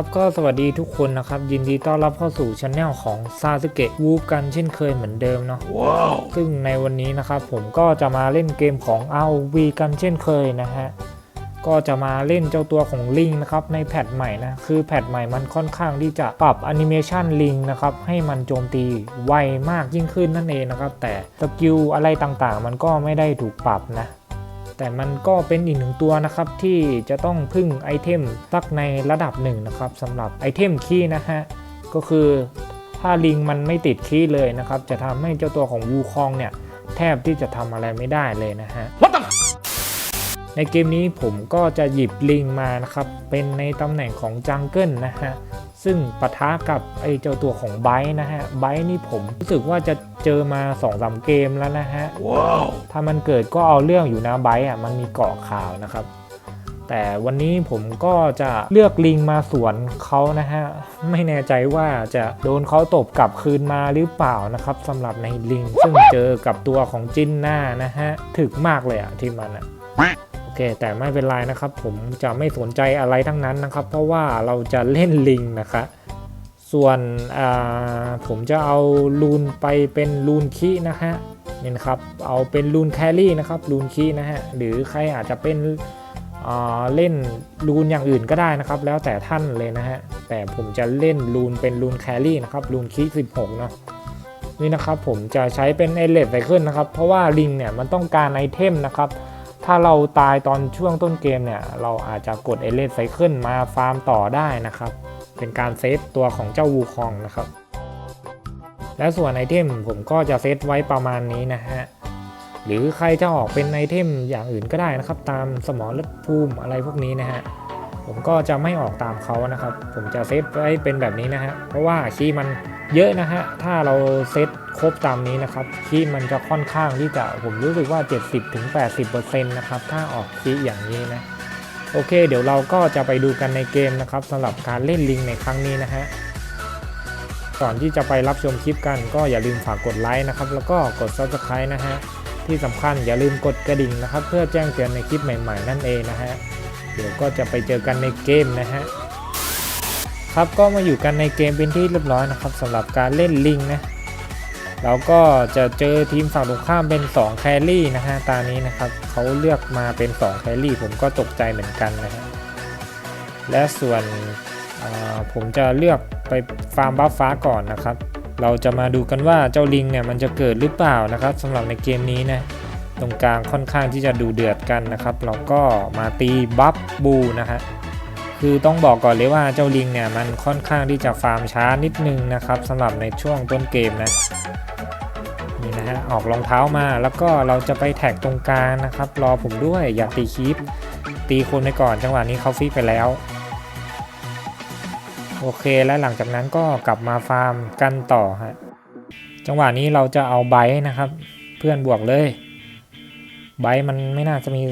ครับก็สวัสดีทุกคนนะครับ ยินดีต้อนรับเข้าสู่ช anel ของซาสึเกะวูฟกันเช่นเคยเหมือนเดิมเนาะว้าวซึ่งในวันนี้นะครับผมก็จะมาเล่นเกมของ ROV กันเช่นเคยนะฮะ ก็จะมาเล่นเจ้าตัวของลิงนะครับในแพทใหม่นะ คือแพทใหม่มันค่อนข้างที่จะปรับแอนิเมชันลิงนะครับให้มันโจมตีไวมากยิ่งขึ้นนั่นเองนะครับ แต่สกิลอะไรต่างๆ มันก็ไม่ได้ถูกปรับนะ แต่มันก็เป็นอีกหนึ่งตัวนะครับที่จะต้องพึ่งไอเทมสักในระดับหนึ่งนะครับสำหรับไอเทมคีย์นะฮะก็คือถ้าลิงมันไม่ติดคีย์เลยนะครับ จะทำให้เจ้าตัวของวูคองเนี่ย แทบที่จะทำอะไรไม่ได้เลยนะฮะ What the ในเกมนี้ผมก็จะหยิบลิงมานะครับ เป็นในตำแหน่งของจังเกิลนะฮะ ซึ่งปะทะกับไอเจ้าตัวของไบร์ทนะฮะไบร์ทนี่ผมรู้สึกว่าจะเจอมา2อสเกมแล้วนะฮะว้าวถ้ามันเกิดก็เอาเรื่องอยู่นะไบร์ทอะมันมีเกาะขาวนะครับ แต่วันนี้ผมก็จะเลือกลิงมาสวนเขานะฮะ ไม่แน่ใจว่าจะโดนเขาตบกลับคืนมาหรือเปล่านะครับสำหรับในลิง ซึ่งเจอกับตัวของจินหน้านะฮะถึกมากเลยอะที่มันอะโอเคแต่ไม่เป็นไรนะครับ ผมจะไม่สนใจอะไรทั้งนั้นนะครับ เพราะว่าเราจะเล่นลิงนะคะส่วนอ่าผมจะเอาลูนไปเป็นลูนคีนะฮะนี่นะครับเอาเป็นลูนแครี่นะครับลูนคีนะฮะหรือใครอาจจะเป็นอ่าเล่นลูนอย่างอื่นก็ได้นะครับ แล้วแต่ท่านเลยนะฮะแต่ผมจะเล่นลูนเป็นลูนแครี่นะครับลูนคี16เนาะนี่นะครับผมจะใช้เป็นเอเลดไซเคิลนะครับ เพราะว่าลิงเนี่ยมันต้องการไอเทมนะครับ ถ้าเราตายตอนช่วงต้นเกมเนี่ย เราอาจจะกดเอเลดไซเคิลมาฟาร์มต่อได้นะครับ เป็นการเซฟตัวของเจ้าวูคองนะครับ และส่วนไอเทมผมก็จะเซตไว้ประมาณนี้นะฮะ หรือใครจะออกเป็นไอเทมอย่างอื่นก็ได้นะครับ ตามสมอลภูมิอะไรพวกนี้นะฮะ ผมก็จะไม่ออกตามเขานะครับ ผมจะเซตไว้เป็นแบบนี้นะฮะ เพราะว่าคีย์มัน เยอะนะฮะ ถ้าเราเซตครบตามนี้นะครับคีย์มันจะค่อนข้างที่จะผมรู้สึกว่า 70-80%นะครับ ถ้าออกคีอย่างนี้นะ โอเค เดี๋ยวเราก็จะไปดูกันในเกมนะครับสำหรับการเล่นลิงในครั้งนี้นะฮะก่อนที่จะไปรับชมคลิปกันก็อย่าลืมฝากกดไลค์นะครับ แล้วก็กด subscribe นะฮะ ที่สำคัญอย่าลืมกดกระดิ่งนะครับ เพื่อแจ้งเตือนในคลิปใหม่ ๆ นั่นเองนะฮะ เดี๋ยวก็จะไปเจอกันในเกมนะฮะ ครับก็มาอยู่กันในเกมเป็นที่เรียบร้อยนะครับสำหรับการเล่นลิงนะเราก็จะเจอทีมฝั่งตรงข้ามเป็น 2 แครี่นะฮะตานี้นะครับเขาเลือกมาเป็น 2 แครี่ ผมก็ตกใจเหมือนกันนะฮะและส่วนผมจะเลือกไปฟาร์มบัฟฟ้าก่อนนะครับ เราจะมาดูกันว่าเจ้าลิงเนี่ยมันจะเกิดหรือเปล่านะครับสำหรับในเกมนี้นะตรงกลางค่อนข้างที่จะดูเดือดกันนะครับ เราก็มาตีบัฟบูนะฮะ คือต้องบอกก่อนเลยว่าเจ้าลิงเนี่ยมันค่อนข้างที่จะฟาร์มช้านิดนึงนะครับสำหรับในช่วงต้นเกมนะนี่นะฮะออกรองเท้ามาแล้วก็เราจะไปแท็กตรงกลางนะครับ รอผมด้วยอย่าตีคลิปตีคนไปก่อนจังหวะนี้เขาฟิกไปแล้ว โอเคและหลังจากนั้นก็กลับมาฟาร์มกันต่อฮะจังหวะนี้เราจะเอาไบร์นะครับ เพื่อนบวกเลย ไบร์มันไม่น่าจะมี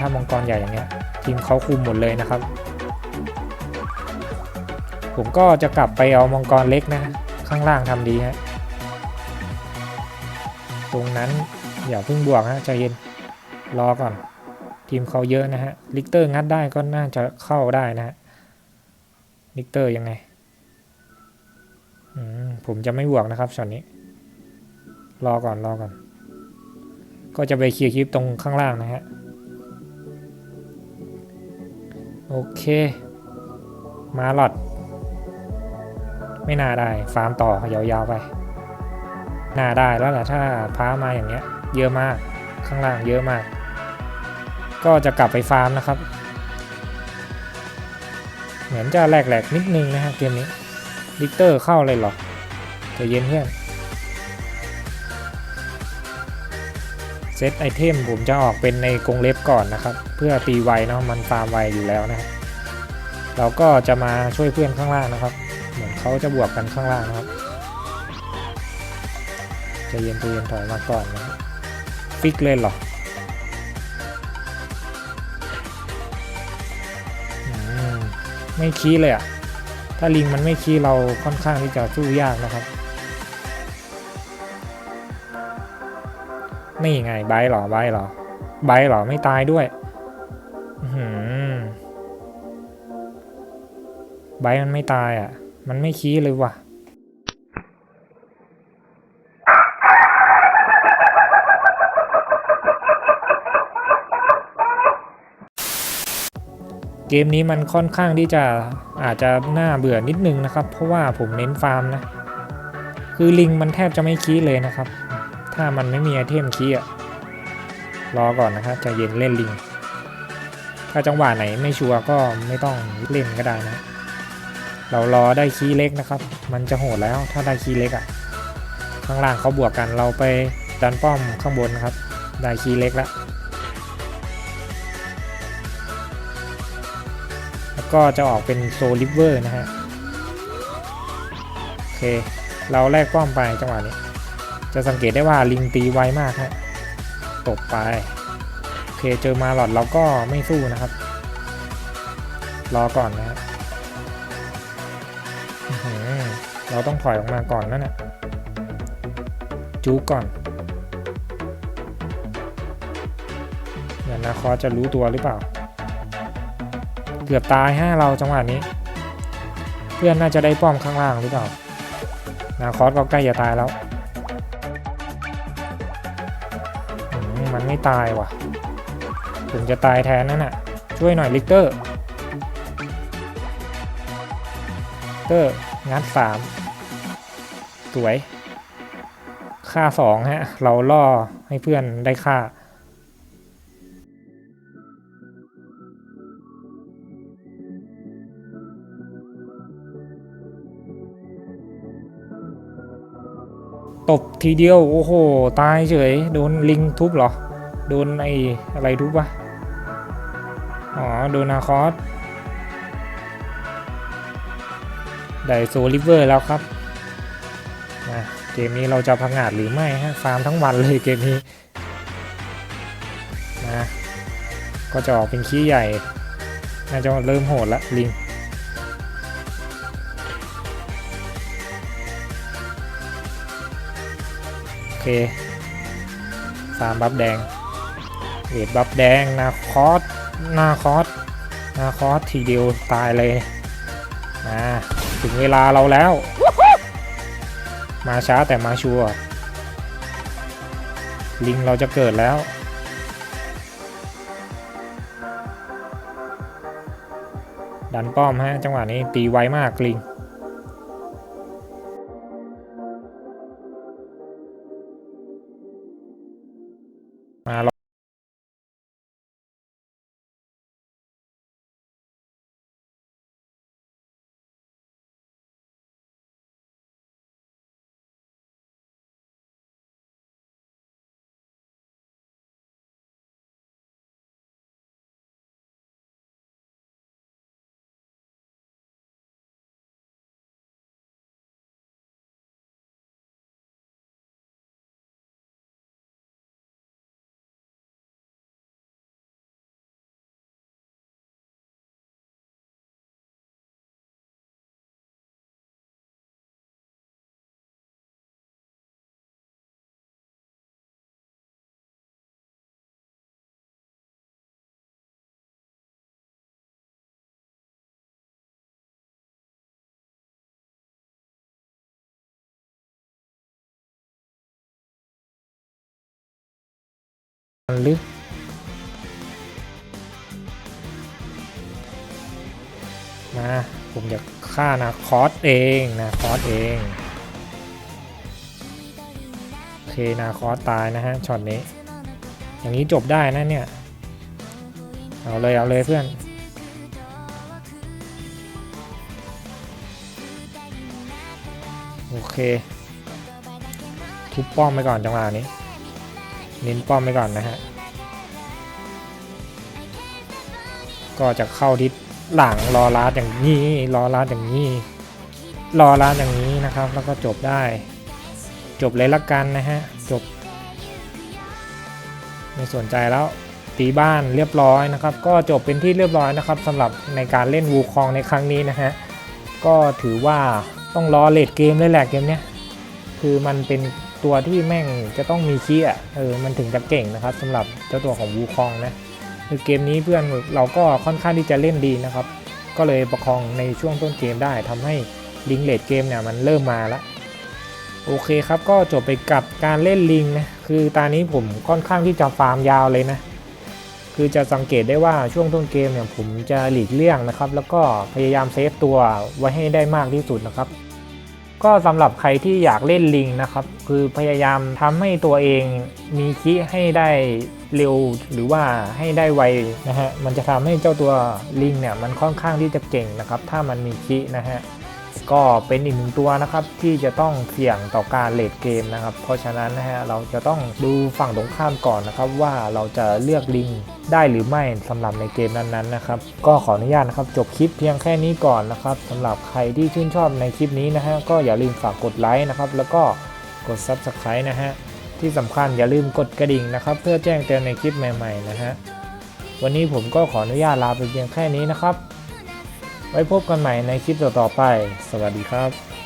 ถ้ามังกรใหญ่อย่างเงี้ยทีมเขาคุมหมดเลยนะครับ ผมก็จะกลับไปเอามังกรเล็กนะ ข้างล่างทำดีฮะตรงนั้นอย่าเพิ่งบวกฮะใจเย็นรอก่อน ทีมเขาเยอะนะฮะลิกเตอร์งัดได้ก็น่าจะเข้าได้นะฮะลิกเตอร์ยังไงมผมจะไม่บวกนะครับช็อตนี้ รอก่อนรอก่อน ก็จะไปเคลียร์คลิปตรงข้างล่างนะฮะ โอเค มาหลอด ไม่น่าได้ ฟาร์มต่อยาวๆไป น่าได้แล้วแหละถ้าพามาอย่างเงี้ย เยอะมาก ข้างล่างเยอะมาก ก็จะกลับไปฟาร์มนะครับ เหมือนจะแหลกๆนิดนึงนะฮะเกมนี้ลิกเตอร์เข้าเลยหรอใจเย็นเพื่อน เซตไอเทมผมจะออกเป็นในกรงเล็บก่อนนะครับ เพื่อตีไวเนาะมันฟาร์มไวอยู่แล้วนะครับเราก็จะมาช่วยเพื่อนข้างล่างนะครับ เหมือนเขาจะบวกกันข้างล่างนะครับจะเย็นใจเย็นถอยมาก่อนนะครับฟิกเลยเหรอไม่คีเลยอะ่ะถ้าลิงมันไม่คีเราค่อนข้างที่จะสู้ยากนะครับ นี่ไงไบหรอไบหรอไบหรอไม่ตายด้วยหือไบมันไม่ตายอะ มันไม่คีเลยว่ะเกมนี้มันค่อนข้างที่จะอาจจะน่าเบื่อนิดนึงนะครับ เพราะว่าผมเน้นฟาร์มนะ คือลิงมันแทบจะไม่คีเลยนะครับ ถ้ามันไม่มีไอเทมคีย์อะรอก่อนนะครับจะเย็นเล่นลิง ถ้าจังหวะไหนไม่ชัวร์ก็ไม่ต้องเล่นก็ได้นะ เรารอได้คีย์เล็กนะครับ มันจะโหดแล้วถ้าได้คีย์เล็กอะข้างล่างเขาบวกกันเราไปดันป้อมข้างบนนะครับ ได้คีย์เล็กแล้วแล้วก็จะออกเป็นโซลิเวอร์นะฮะ โอเค เราแลกป้อมไปจังหวะนี้ จะสังเกตได้ว่าลิงตีไวมากฮะตบไปโอเคเจอมาหลอดเราก็ไม่สู้นะครับ รอก่อนนะฮะเราต้องถอยออกมาก่อนนั่นน่ะจูก่อนเดี๋ยวนะคอจะรู้ตัวหรือเปล่า เกือบตายฮะเราจังหวะนี้ เพื่อนน่าจะได้ป้อมข้างล่างหรือเปล่า นาคอสก็ใกล้จะตายแล้ว มันไม่ตายว่ะผมจะตายแทนนั่นน่ะ ช่วยหน่อยลิกเตอร์เตอร์งัดสามสวย ค่าสองฮะ เราล่อให้เพื่อนได้ค่าตบทีเดียว โอ้โห ตายเฉย โดนลิงทุบเหรอ โดนไอ้อะไรทุบวะอ๋อ โดนนาคอสได้โซลิเวอร์แล้วครับนะเกมนี้เราจะพังงาดหรือไม่ฮะ ฟาร์มทั้งวันเลยเกมนี้นะก็จะออกเป็นขี้ใหญ่ น่าจะเริ่มโหดละลิงโอเคสาร์มบัฟแดง เวทบัฟแดงนาคอสนาคอสนาคอสทีเดียวตายเลยมาถึงเวลาเราแล้ว มาช้าแต่มาชัวร์ลิงเราจะเกิดแล้วดันป้อมฮะจังหวะนี้ตีไวมากลิง มันลึกมาผมอยากฆ่านะคอสเองนะคอสเองโอเคนาคอสตายนะฮะช็อตนี้ อย่างนี้จบได้นะเนี่ย เอาเลยเอาเลยเพื่อนโอเคทุบป้อมไปก่อนจังหวะนี้ เน้นป้อมไปก่อนนะฮะ ก็จะเข้าทิศหลังรอลาดอย่างนี้รอลาดอย่างนี้ รอลาดอย่างนี้นะครับ แล้วก็จบได้ จบเลยละกันนะฮะ จบ ไม่สนใจแล้วตีบ้านเรียบร้อยนะครับ ก็จบเป็นที่เรียบร้อยนะครับสำหรับในการเล่นวูคองในครั้งนี้นะฮะก็ถือว่าต้องรอเลดเกมเลยแหละเกมเนี้ยคือมันเป็น ตัวที่แม่งจะต้องมีคีย์อะเออมันถึงจะเก่งนะครับสำหรับเจ้าตัวของวูคองนะคือเกมนี้เพื่อนเราก็ค่อนข้างที่จะเล่นดีนะครับ ก็เลยประคองในช่วงต้นเกมได้ทำให้ลิงเลดเกมเนี่ยมันเริ่มมาแล้วโอเคครับก็จบไปกับการเล่นลิงนะคือตอนนี้ผมค่อนข้างที่จะฟาร์มยาวเลยนะคือจะสังเกตได้ว่าช่วงต้นเกมเนี่ยผมจะหลีกเลี่ยงนะครับ แล้วก็พยายามเซฟตัวไว้ให้ได้มากที่สุดนะครับ ก็สำหรับใครที่อยากเล่นลิงนะครับ คือพยายามทำให้ตัวเองมีคิให้ได้เร็วหรือว่าให้ได้ไวนะฮะ มันจะทำให้เจ้าตัวลิงเนี่ยมันค่อนข้างที่จะเก่งนะครับ ถ้ามันมีคินะฮะ ก็เป็นอีกหนึ่งตัวนะครับที่จะต้องเสี่ยงต่อการเลดเกมนะครับ เพราะฉะนั้นนะฮะเราจะต้องดูฝั่งตรงข้ามก่อนนะครับ ว่าเราจะเลือกลิงได้หรือไม่สำหรับในเกมนั้นๆนะครับ ก็ขออนุญาตนะครับจบคลิปเพียงแค่นี้ก่อนนะครับสำหรับใครที่ชื่นชอบในคลิปนี้นะฮะก็อย่าลืมฝากกดไลค์นะครับแล้วก็กด Subscribe นะฮะที่สำคัญอย่าลืมกดกระดิ่งนะครับ เพื่อแจ้งเตือนในคลิปใหม่ ๆ นะฮะวันนี้ผมก็ขออนุญาตลาไปเพียงแค่นี้นะครับ ไว้พบกันใหม่ในคลิปต่อๆไป สวัสดีครับ